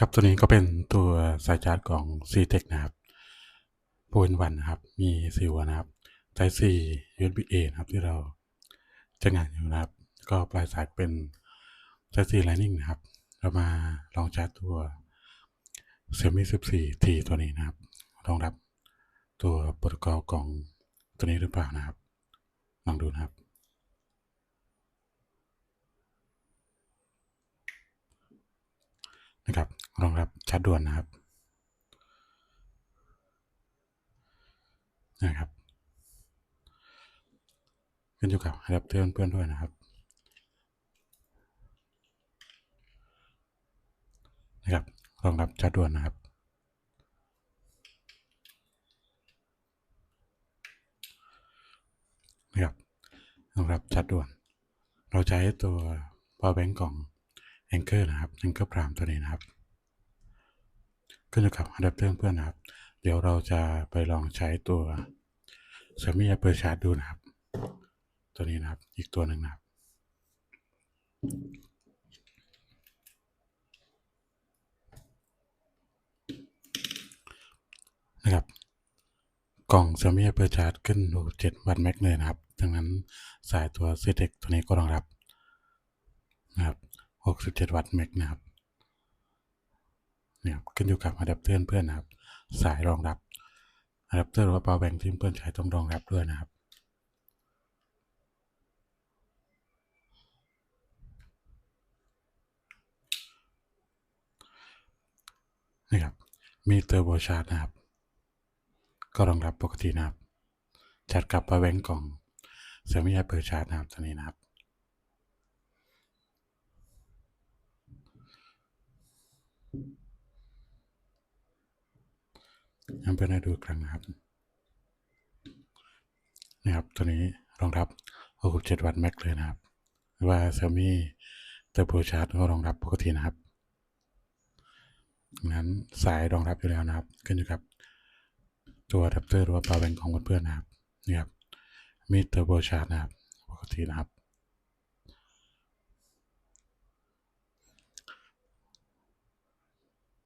ครับตัวนี้ก็เป็นตัวสายชาร์จของ c t e c นะครับพูนวันนะครับ มีสี่หัวนะครับสาย C USB A นะครับที่เราจะงานอยู่นะครับ ก็ปลายสายเป็นสาย C Lightning นะครับ เรามาลองชาร์จตัว Xiaomi 14 T ตัวนี้นะครับรองรับตัวโปรโตคอลของตัวนี้หรือเปล่านะครับลองดูนะครับ นะค รองรับชาร์จด่วนนะครับ นะครับขึ้นอยู่กับอะแดปเตอร์เพื่อนด้วยนะครับนะครับรองรับชาร์จด่วนนะครับนะครับรองรับชาร์จด่วน เราใช้ตัว power bank ของ Anchor นะครับ Anchor Prime ตัวนี้นะครับ ขึ้นอยู่กับอะแดปเตอร์เพื่อนนะครับ เดี๋ยวเราจะไปลองใช้ตัว Xiaomi Apple Charge ดูนะครับ ตัวนี้นะครับ อีกตัวหนึ่งนะครับนะครับกล่อง Xiaomi Apple Charge ขึ้นดู7วัตต์แม็กเลยนะครับ ดังนั้นสายตัว c t e c ตัวนี้ก็รองรับนะครับ 67 วัตต์แม็กนะครับ ขึ้นอยู่กับอะแดปเตอร์เพื่อนนะครับ สายรองรับอะแดปเตอร์หรือว่า power bank ที่เพื่อนใช้ต้องรองรับด้วยนะครับนะครับมีเตอร์โบชาร์จนะครับ ก็รองรับปกตินะครับชาร์จกับ power bank ของ Xiaomi Apple Charge นะครับตัวนี้นะครับ เพื่อนดูกครั้งนะครับนะครับตัวนี้รองรับ67วัตต์แม็กเลยนะครับ หรือว่า Xiaomi Turbo Charge ก็รองรับปกตินะครับงั้นสายรองรับอยู่แล้วนะครับ ขึ้นอยู่กับตัวอะแดปเตอร์หรือว่า power bank ของเพื่อนๆนะครับนี่ครับมี Turbo Charge นะครับ ปกตินะครับ